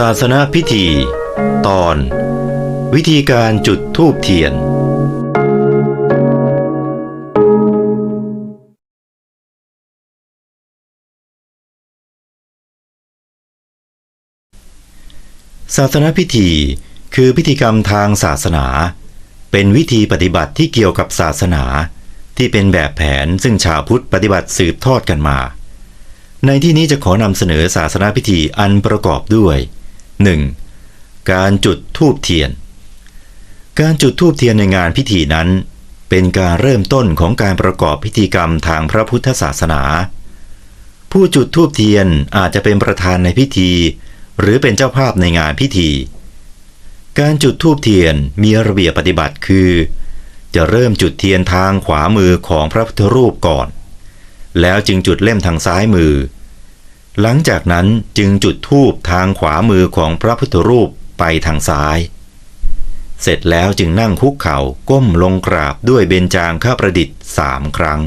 ศาสนาพิธี ตอน วิธีการจุดธูปเทียน ศาสนาพิธี คือพิธีกรรมทางศาสนา เป็นวิธีปฏิบัติที่เกี่ยวกับศาสนา ที่เป็นแบบแผนซึ่งชาวพุทธปฏิบัติสืบทอดกันมา ในที่นี้จะขอนำเสนอศาสนาพิธีอันประกอบด้วย 1. การจุดธูปเทียน การจุดธูปเทียนในงานพิธีนั้น เป็นการเริ่มต้นของการประกอบพิธีกรรมทางพระพุทธศาสนา ผู้จุดธูปเทียนอาจจะเป็นประธานในพิธี หรือเป็นเจ้าภาพในงานพิธี การจุดธูปเทียนมีระเบียบปฏิบัติคือ จะเริ่มจุดเทียนทางขวามือของพระพุทธรูปก่อน แล้วจึงจุดเล่มทางซ้ายมือ หลังจากนั้นจึงจุดธูปทางขวามือของพระพุทธรูปไปทางซ้าย เสร็จแล้วจึงนั่งคุกเข่าก้มลงกราบด้วยเบญจางข้าประดิษฐ์สามครั้ง